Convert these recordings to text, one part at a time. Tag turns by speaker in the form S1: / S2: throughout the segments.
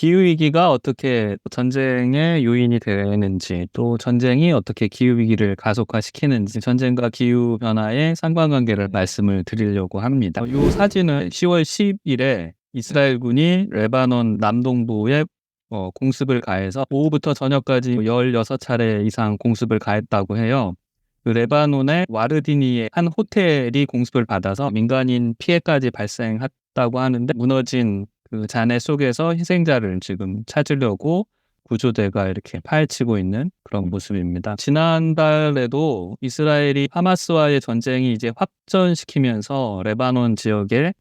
S1: 기후 위기가 어떻게 전쟁의 요인이 되는지 또 전쟁이 어떻게 기후 위기를 가속화시키는지 전쟁과 기후 변화의 상관관계를 말씀을 드리려고 합니다. 이 사진은 10월 10일에 이스라엘군이 레바논 남동부에 어, 공습을 가해서 오후부터 저녁까지 16차례 이상 공습을 가했다고 해요. 그 레바논의 와르디니의 한 호텔이 공습을 받아서 민간인 피해까지 발생했다고 하는데 무너진 그 잔해 속에서 희생자를 지금 찾으려고 구조대가 이렇게 파헤치고 있는 그런 모습입니다. 지난달에도 이스라엘이 하마스와의 전쟁이 이제 확전시키면서 레바논 지역에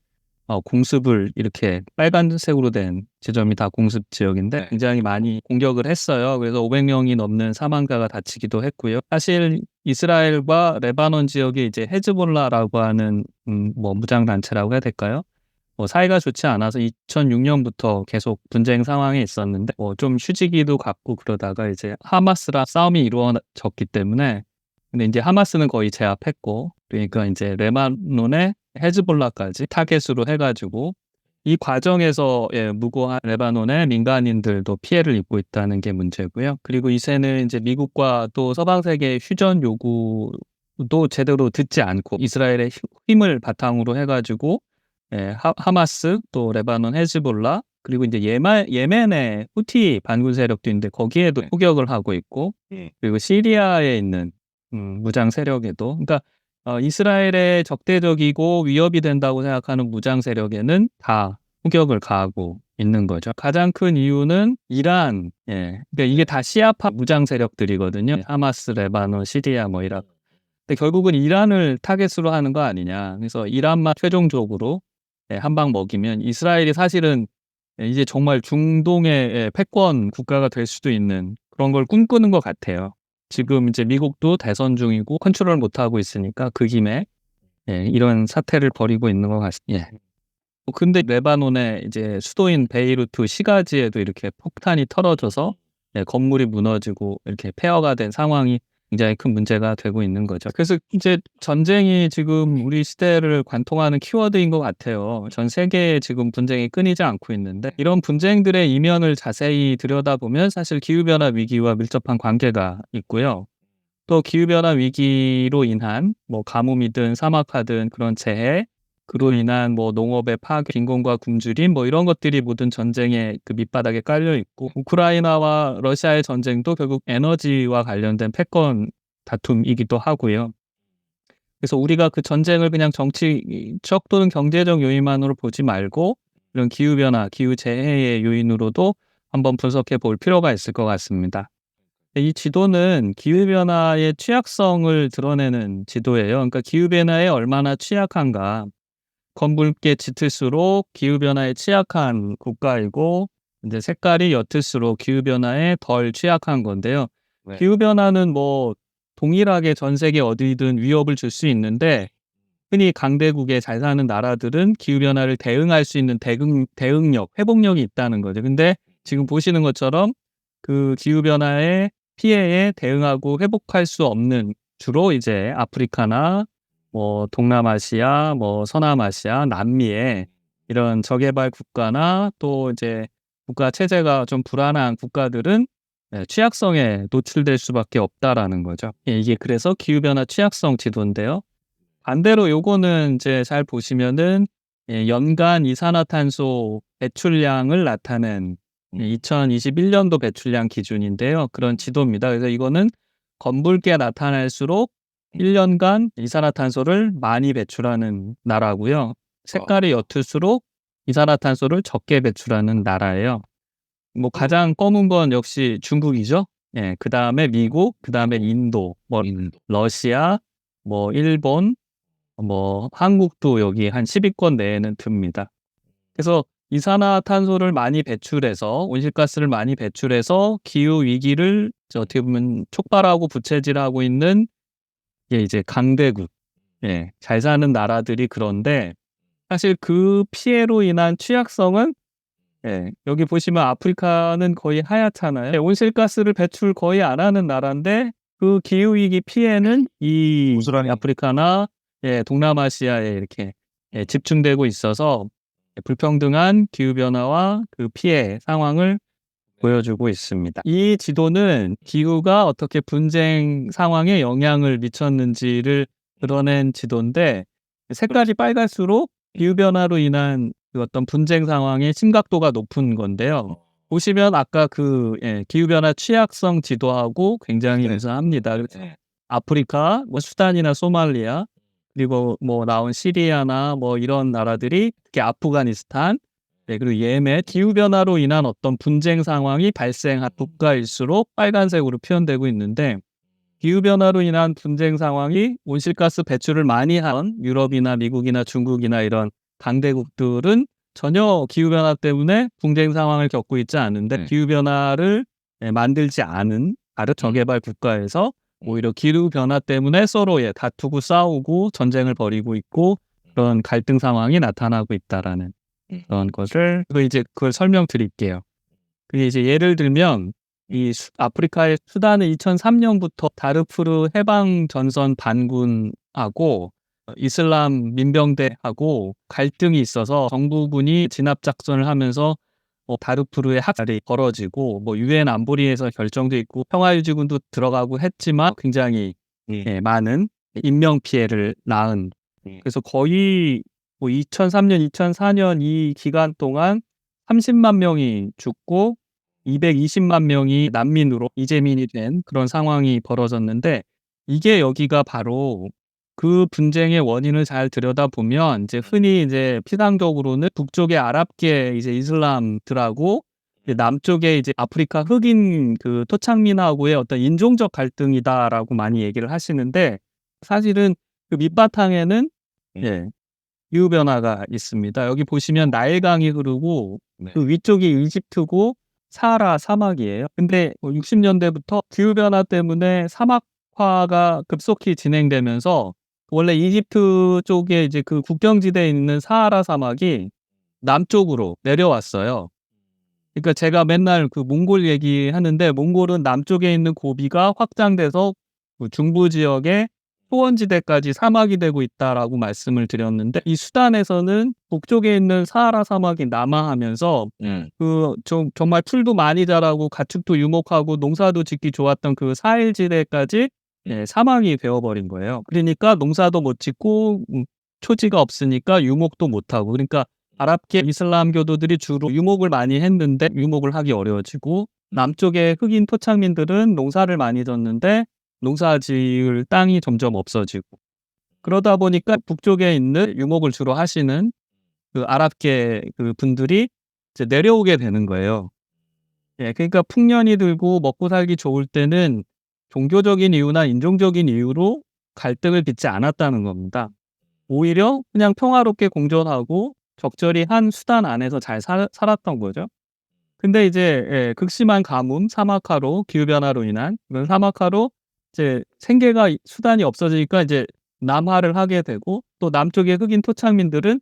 S1: 어, 공습을 이렇게 빨간색으로 된 지점이 다 공습 지역인데
S2: 네.
S1: 굉장히 많이 공격을 했어요. 그래서 500명이 넘는 사망자가 다치기도 했고요. 사실 이스라엘과 레바논 지역에 이제 헤즈볼라라고 하는 음, 뭐 무장 단체라고 해야 될까요? 뭐 사이가 좋지 않아서 2006년부터 계속 분쟁 상황에 있었는데 뭐 좀 휴지기도 갖고 그러다가 이제 하마스랑 싸움이 이루어졌기 때문에 근데 이제 하마스는 거의 제압했고 그러니까 이제 레바논의 헤즈볼라까지 타겟으로 해가지고 이 과정에서 예, 무고한 레바논의 민간인들도 피해를 입고 있다는 게 문제고요. 그리고 이새는 이제 미국과 또 서방 세계의 휴전 요구도 제대로 듣지 않고 이스라엘의 힘- 힘을 바탕으로 해가지고 예, 하, 하마스 또 레바논 헤즈볼라 그리고 이제 예마, 예멘의 후티 반군 세력도 있는데 거기에도
S2: 네.
S1: 포격을 하고 있고
S2: 예.
S1: 그리고 시리아에 있는 음, 무장 세력에도 그러니까 어, 이스라엘의 적대적이고 위협이 된다고 생각하는 무장 세력에는 다 후격을 가하고 있는 거죠. 가장 큰 이유는 이란, 예, 그러니까 이게 다 시아파 무장 세력들이거든요. 하마스, 레바논, 시리아, 뭐 이라크. 근데 결국은 이란을 타겟으로 하는 거 아니냐. 그래서 이란만 최종적으로 예, 한방 먹이면 이스라엘이 사실은 예, 이제 정말 중동의 예, 패권 국가가 될 수도 있는 그런 걸 꿈꾸는 것 같아요. 지금 이제 미국도 대선 중이고 컨트롤 못 하고 있으니까 그 김에 예, 이런 사태를 벌이고 있는 것 같습니다. 예. 어, 근데 레바논의 이제 수도인 베이루트 시가지에도 이렇게 폭탄이 예, 건물이 무너지고 이렇게 폐허가 된 상황이 굉장히 큰 문제가 되고 있는 거죠. 그래서 이제 전쟁이 지금 우리 시대를 관통하는 키워드인 것 같아요. 전 세계에 지금 분쟁이 끊이지 않고 있는데 이런 분쟁들의 이면을 자세히 들여다보면 사실 기후변화 위기와 밀접한 관계가 있고요. 또 기후변화 위기로 인한 뭐 가뭄이든 사막화든 그런 재해, 그로 인한 뭐 농업의 파괴, 빈곤과 굶주림 뭐 이런 것들이 모든 전쟁의 그 밑바닥에 깔려 있고 우크라이나와 러시아의 전쟁도 결국 에너지와 관련된 패권 다툼이기도 하고요. 그래서 우리가 그 전쟁을 그냥 정치적 또는 경제적 요인만으로 보지 말고 이런 기후 변화, 기후 재해의 요인으로도 한번 분석해 볼 필요가 있을 것 같습니다. 이 지도는 기후변화의 취약성을 드러내는 지도예요. 그러니까 기후변화에 얼마나 취약한가. 검붉게 짙을수록 기후변화에 취약한 국가이고, 이제 색깔이 옅을수록 기후변화에 덜 취약한 건데요.
S2: 네.
S1: 기후변화는 뭐 동일하게 전 세계 어디든 위협을 줄 수 있는데, 흔히 강대국에 잘 사는 나라들은 기후변화를 대응할 수 있는 대응, 대응력, 회복력이 있다는 거죠. 근데 지금 보시는 것처럼 그 기후변화의 피해에 대응하고 회복할 수 없는 주로 이제 아프리카나 뭐 동남아시아, 뭐 서남아시아, 남미에 이런 저개발 국가나 또 이제 국가 체제가 좀 불안한 국가들은 예, 취약성에 노출될 수밖에 없다라는 거죠. 예, 이게 그래서 기후 변화 취약성 지도인데요. 반대로 요거는 이제 잘 보시면은 예, 연간 이산화탄소 배출량을 나타낸
S2: 음.
S1: 2021년도 배출량 기준인데요. 그런 지도입니다. 그래서 이거는 검붉게 나타날수록 1년간 이산화탄소를 많이 배출하는 나라고요. 색깔이 옅을수록 이산화탄소를 적게 배출하는 나라예요. 뭐 가장 검은 건 역시 중국이죠. 예, 그 다음에 미국, 그 다음에 인도, 뭐
S2: 인도.
S1: 러시아, 뭐 일본, 뭐 한국도 여기 한 10위권 내에는 듭니다. 그래서 이산화탄소를 많이 배출해서 온실가스를 많이 배출해서 기후 위기를 어떻게 보면 촉발하고 부채질하고 있는 게 이제 강대국, 예, 잘 사는 나라들이 그런데 사실 그 피해로 인한 취약성은 예, 여기 보시면 아프리카는 거의 하얗잖아요. 예, 온실가스를 배출 거의 안 하는 나라인데 그 기후 위기 피해는 이
S2: 고스란히.
S1: 아프리카나 예, 동남아시아에 이렇게 예, 집중되고 있어서 불평등한 기후 변화와 그 피해 상황을 보여주고 있습니다. 이 지도는 기후가 어떻게 분쟁 상황에 영향을 미쳤는지를 드러낸 지도인데 색깔이 빨갈수록 기후 변화로 인한 그 어떤 분쟁 상황의 심각도가 높은 건데요. 보시면 아까 그 예, 기후 변화 취약성 지도하고 굉장히
S2: 네.
S1: 유사합니다. 그래서 아프리카, 뭐 수단이나 소말리아 그리고 뭐 나온 시리아나 뭐 이런 나라들이 특히 아프가니스탄 네, 그리고 예멘 기후 변화로 인한 어떤 분쟁 상황이 발생한 국가일수록 빨간색으로 표현되고 있는데 기후 변화로 인한 분쟁 상황이 온실가스 배출을 많이 한 유럽이나 미국이나 중국이나 이런 강대국들은 전혀 기후 변화 때문에 분쟁 상황을 겪고 있지 않은데
S2: 네.
S1: 기후 변화를 예, 만들지 않은 다른 저개발 국가에서 오히려 기후 변화 때문에 서로 예, 다투고 싸우고 전쟁을 벌이고 있고 그런 갈등 상황이 나타나고 있다라는
S2: 음.
S1: 그런 것을 그 이제 그걸 설명드릴게요. 그게 이제 예를 들면 이 수- 아프리카의 수단은 2003년부터 다르푸르 해방 전선 반군하고 어, 이슬람 민병대하고 갈등이 있어서 정부군이 진압 작전을 하면서 뭐 다르푸르의 학살이 벌어지고 뭐 유엔 안보리에서 결정도 있고 평화유지군도 들어가고 했지만 굉장히
S2: 음.
S1: 예, 많은 인명 피해를 낳은
S2: 음.
S1: 그래서 거의 뭐 2003년, 2004년 이 기간 동안 30만 명이 죽고 220만 명이 난민으로 이재민이 된 그런 상황이 벌어졌는데 이게 여기가 바로 그 분쟁의 원인을 잘 들여다보면 이제 흔히 이제 피상적으로는 북쪽의 아랍계 이제 이슬람들하고 이제 남쪽에 이제 아프리카 흑인 그 토착민하고의 어떤 인종적 갈등이다라고 많이 얘기를 하시는데 사실은 그 밑바탕에는
S2: 음.
S1: 예 기후 변화가 있습니다. 여기 보시면 나일강이 흐르고
S2: 네.
S1: 그 위쪽이 이집트고 사하라 사막이에요. 근데 60년대부터 기후 변화 때문에 사막화가 급속히 진행되면서 원래 이집트 쪽에 이제 그 국경지대에 있는 사하라 사막이 남쪽으로 내려왔어요. 그러니까 제가 맨날 그 몽골 얘기하는데 몽골은 남쪽에 있는 고비가 확장돼서 그 중부 지역에 초원지대까지 사막이 되고 있다라고 말씀을 드렸는데 이 수단에서는 북쪽에 있는 사하라 사막이 남하하면서
S2: 음.
S1: 그좀 정말 풀도 많이 자라고 가축도 유목하고 농사도 짓기 좋았던 그 사일지대까지 예, 사막이 되어버린 거예요. 그러니까 농사도 못 짓고 음, 초지가 없으니까 유목도 못 하고 그러니까 아랍계 이슬람교도들이 주로 유목을 많이 했는데 유목을 하기 어려워지고 남쪽의 흑인 토착민들은 농사를 많이 졌는데 농사 지을 땅이 점점 없어지고 그러다 보니까 북쪽에 있는 유목을 주로 하시는 그 아랍계 그 분들이 이제 내려오게 되는 거예요. 예, 그러니까 풍년이 들고 먹고 살기 좋을 때는 종교적인 이유나 인종적인 이유로 갈등을 빚지 않았다는 겁니다. 오히려 그냥 평화롭게 공존하고 적절히 한 수단 안에서 잘 살, 살았던 거죠. 근데 이제 예, 극심한 가뭄, 사막화로 기후 변화로 인한 사막화로 이제 생계가 수단이 없어지니까 이제 남하를 하게 되고 또 남쪽의 흑인 토착민들은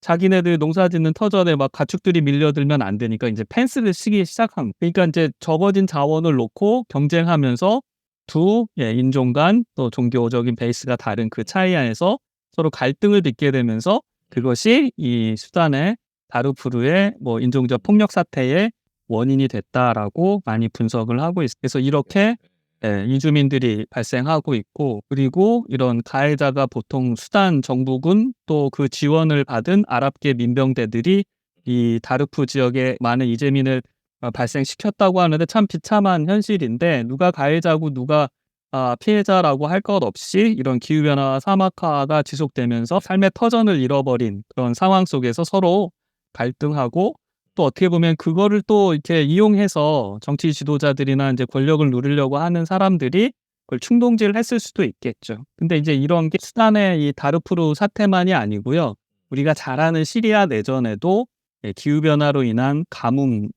S1: 자기네들 농사짓는 터전에 막 가축들이 밀려들면 안 되니까 이제 펜스를 치기 시작한. 그러니까 이제 접어진 자원을 놓고 경쟁하면서 두 예, 인종 간 또 종교적인 베이스가 다른 그 차이 안에서 서로 갈등을 빚게 되면서 그것이 이 수단의 다르푸르의 뭐 인종적 폭력 사태의 원인이 됐다라고 많이 분석을 하고 있어요. 그래서 이렇게 예, 이주민들이 발생하고 있고 그리고 이런 가해자가 보통 수단 정부군 또 그 지원을 받은 아랍계 민병대들이 이 다르푸 지역에 많은 이재민을 어, 발생시켰다고 하는데 참 비참한 현실인데 누가 가해자고 누가 아, 피해자라고 할 것 없이 이런 기후변화와 사막화가 지속되면서 삶의 터전을 잃어버린 그런 상황 속에서 서로 갈등하고 또 어떻게 보면 그거를 또 이렇게 이용해서 정치 지도자들이나 이제 권력을 누리려고 하는 사람들이 그걸 충동질 했을 수도 있겠죠. 근데 이제 이런 게 수단의 이 다르푸르 사태만이 아니고요. 우리가 잘 아는 시리아 내전에도 예, 기후변화로 인한 가뭄이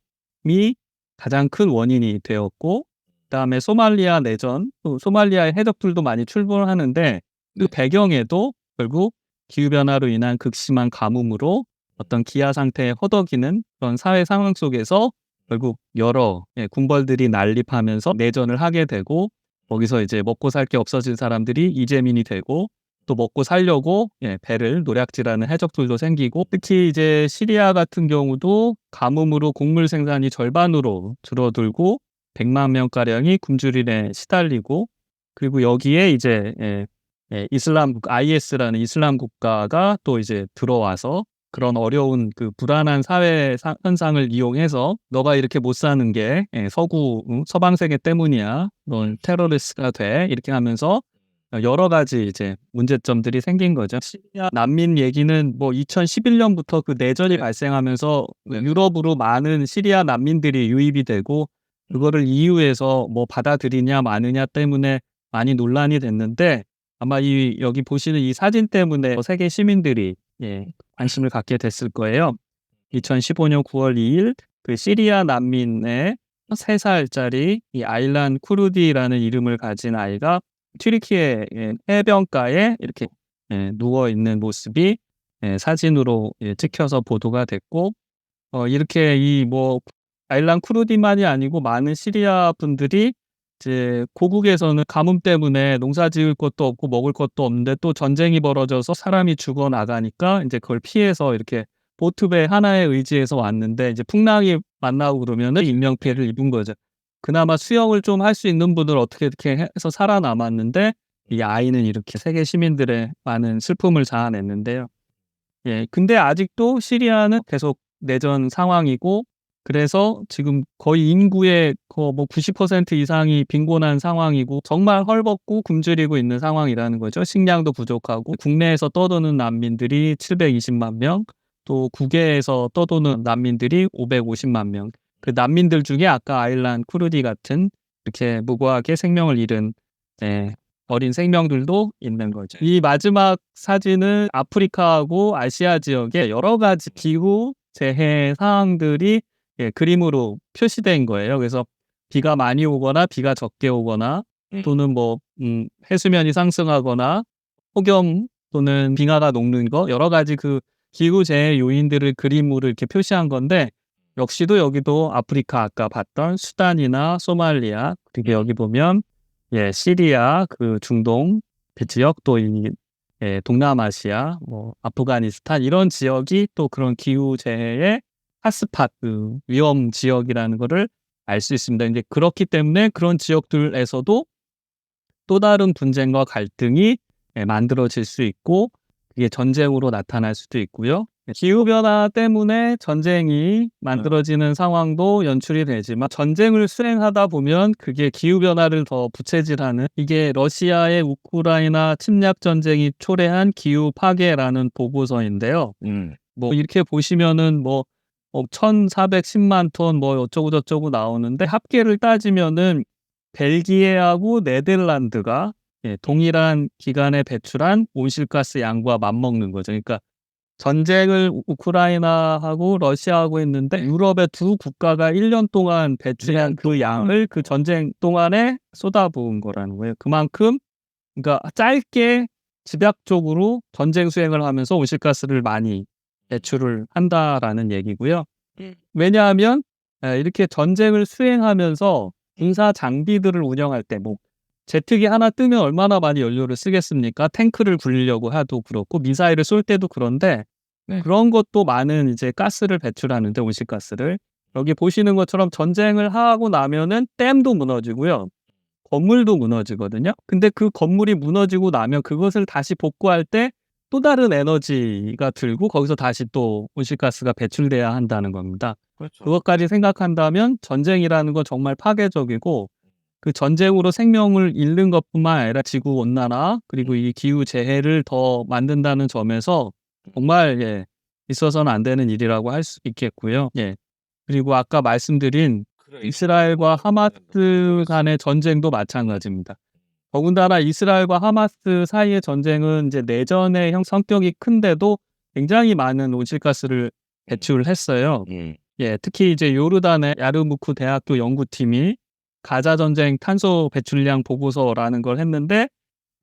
S1: 가장 큰 원인이 되었고, 그 다음에 소말리아 내전, 또 소말리아의 해적들도 많이 출몰 하는데 그
S2: 네.
S1: 배경에도 결국 기후변화로 인한 극심한 가뭄으로 어떤 기아 상태에 허덕이는 그런 사회 상황 속에서 결국 여러 예, 군벌들이 난립하면서 내전을 하게 되고 거기서 이제 먹고 살 게 없어진 사람들이 이재민이 되고 또 먹고 살려고 예, 배를 노략질하는 해적들도 생기고 특히 이제 시리아 같은 경우도 가뭄으로 곡물 생산이 절반으로 줄어들고 100만 명 가량이 굶주림에 시달리고 그리고 여기에 이제 예, 예, 이슬람 국- IS라는 이슬람 국가가 또 이제 들어와서 그런 어려운 그 불안한 사회 사- 현상을 이용해서 너가 이렇게 못 사는 게 예, 서구 응, 서방 세계 때문이야. 넌 테러리스트가 돼. 이렇게 하면서 여러 가지 이제 문제점들이 생긴 거죠. 시리아 난민 얘기는 뭐 2011년부터 그 내전이 발생하면서 유럽으로 많은 시리아 난민들이 유입이 되고 그거를 EU에서 뭐 받아들이냐 마느냐 때문에 많이 논란이 됐는데 아마 이 여기 보시는 이 사진 때문에 세계 시민들이 예, 관심을 갖게 됐을 거예요. 2015년 9월 2일 그 시리아 난민의 3살짜리 이 아일란 쿠르디라는 이름을 가진 아이가 튀르키예 예, 해변가에 이렇게 예, 누워 있는 모습이 예, 사진으로 예, 찍혀서 보도가 됐고 어, 이렇게 이 뭐 아일란 쿠르디만이 아니고 많은 시리아 분들이 이제 고국에서는 가뭄 때문에 농사 지을 것도 없고 먹을 것도 없는데 또 전쟁이 벌어져서 사람이 죽어 나가니까 이제 그걸 피해서 이렇게 보트배 하나에 의지해서 왔는데 이제 풍랑이 만나고 그러면은 인명 피해를 입은 거죠. 그나마 수영을 좀 할 수 있는 분들 어떻게 이렇게 해서 살아남았는데 이 아이는 이렇게 세계 시민들의 많은 슬픔을 자아냈는데요. 예, 근데 아직도 시리아는 계속 내전 상황이고 그래서 지금 거의 인구의 뭐90% 이상이 빈곤한 상황이고 정말 헐벗고 굶주리고 있는 상황이라는 거죠. 식량도 부족하고 국내에서 떠도는 난민들이 720만 명, 또 국외에서 떠도는 난민들이 550만 명. 그 난민들 중에 아까 아일란 쿠르디 같은 이렇게 무고하게 생명을 잃은 네, 어린 생명들도 있는 거죠. 이 마지막 사진은 아프리카하고 아시아 지역의 여러 가지 기후 재해 상황들이 예, 그림으로 표시된 거예요. 그래서 비가 많이 오거나 비가 적게 오거나
S2: 음.
S1: 또는 뭐 음, 해수면이 상승하거나 폭염 또는 빙하가 녹는 거 여러 가지 그 기후 재해 요인들을 그림으로 이렇게 표시한 건데 역시도 여기도 아프리카 아까 봤던 수단이나 소말리아 그리고 여기 보면 예 시리아 그 중동 그 지역 또 이 예, 동남아시아 뭐 아프가니스탄 이런 지역이 또 그런 기후 재해의 핫스팟 그 위험 지역이라는 거를 알 수 있습니다. 이제 그렇기 때문에 그런 지역들에서도 또 다른 분쟁과 갈등이 예, 만들어질 수 있고 그게 전쟁으로 나타날 수도 있고요. 기후 변화 때문에 전쟁이 만들어지는 상황도 연출이 되지만 전쟁을 수행하다 보면 그게 기후 변화를 더 부채질하는 이게 러시아의 우크라이나 침략 전쟁이 초래한 기후 파괴라는 보고서인데요.
S2: 음.
S1: 뭐 이렇게 보시면은 뭐 어, 1,410만 톤 뭐 어쩌고 저쩌고 나오는데 합계를 따지면은 벨기에하고 네덜란드가 예, 동일한 기간에 배출한 온실가스 양과 맞먹는 거죠. 그러니까 전쟁을 우- 우크라이나하고 러시아하고 했는데 유럽의 두 국가가 1년 동안 배출한 그 양을 그 전쟁 동안에 쏟아부은 거라는 거예요. 그만큼 그러니까 짧게 집약적으로 전쟁 수행을 하면서 온실가스를 많이 배출을 한다라는 얘기고요.
S2: 음.
S1: 왜냐하면 에, 이렇게 전쟁을 수행하면서 군사 장비들을 운영할 때 뭐 제트기 하나 뜨면 얼마나 많이 연료를 쓰겠습니까? 탱크를 굴리려고 해도 그렇고 미사일을 쏠 때도 그런데
S2: 네.
S1: 그런 것도 많은 이제 가스를 배출하는데 온실가스를 여기 보시는 것처럼 전쟁을 하고 나면은 댐도 무너지고요. 건물도 무너지거든요. 근데 그 건물이 무너지고 나면 그것을 다시 복구할 때 또 다른 에너지가 들고 거기서 다시 또 온실가스가 배출돼야 한다는 겁니다.
S2: 그렇죠.
S1: 그것까지 생각한다면 전쟁이라는 건 정말 파괴적이고 그 전쟁으로 생명을 잃는 것뿐만 아니라 지구 온난화 그리고 이 기후 재해를 더 만든다는 점에서 정말 예, 있어서는 안 되는 일이라고 할 수 있겠고요. 예. 그리고 아까 말씀드린 이스라엘과 하마스 간의 전쟁도 마찬가지입니다. 더군다나 이스라엘과 하마스 사이의 전쟁은 이제 내전의 형 성격이 큰데도 굉장히 많은 온실가스를 배출했어요.
S2: 음.
S1: 예, 특히 이제 요르단의 야르무크 대학교 연구팀이 가자 전쟁 탄소 배출량 보고서라는 걸 했는데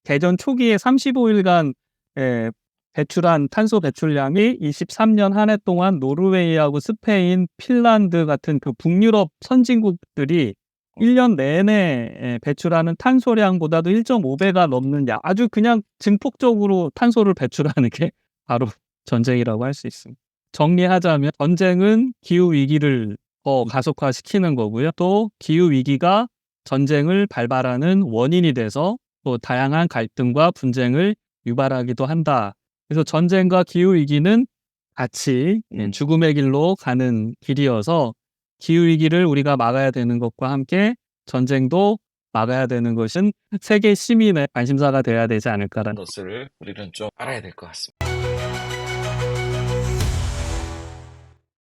S1: 개전 초기에 35일간 예, 배출한 탄소 배출량이 23년 한 해 동안 노르웨이하고 스페인, 핀란드 같은 그 북유럽 선진국들이 1년 내내 배출하는 탄소량보다도 1.5배가 넘는 야 아주 그냥 증폭적으로 탄소를 배출하는 게 바로 전쟁이라고 할 수 있습니다. 정리하자면 전쟁은 기후 위기를 더 가속화시키는 거고요. 또 기후 위기가 전쟁을 발발하는 원인이 돼서 또 다양한 갈등과 분쟁을 유발하기도 한다. 그래서 전쟁과 기후 위기는 같이
S2: 음.
S1: 죽음의 길로 가는 길이어서 기후 위기를 우리가 막아야 되는 것과 함께 전쟁도 막아야 되는 것은 세계 시민의 관심사가 돼야 되지 않을까라는
S2: 것을 우리는 좀 알아야 될 것 같습니다.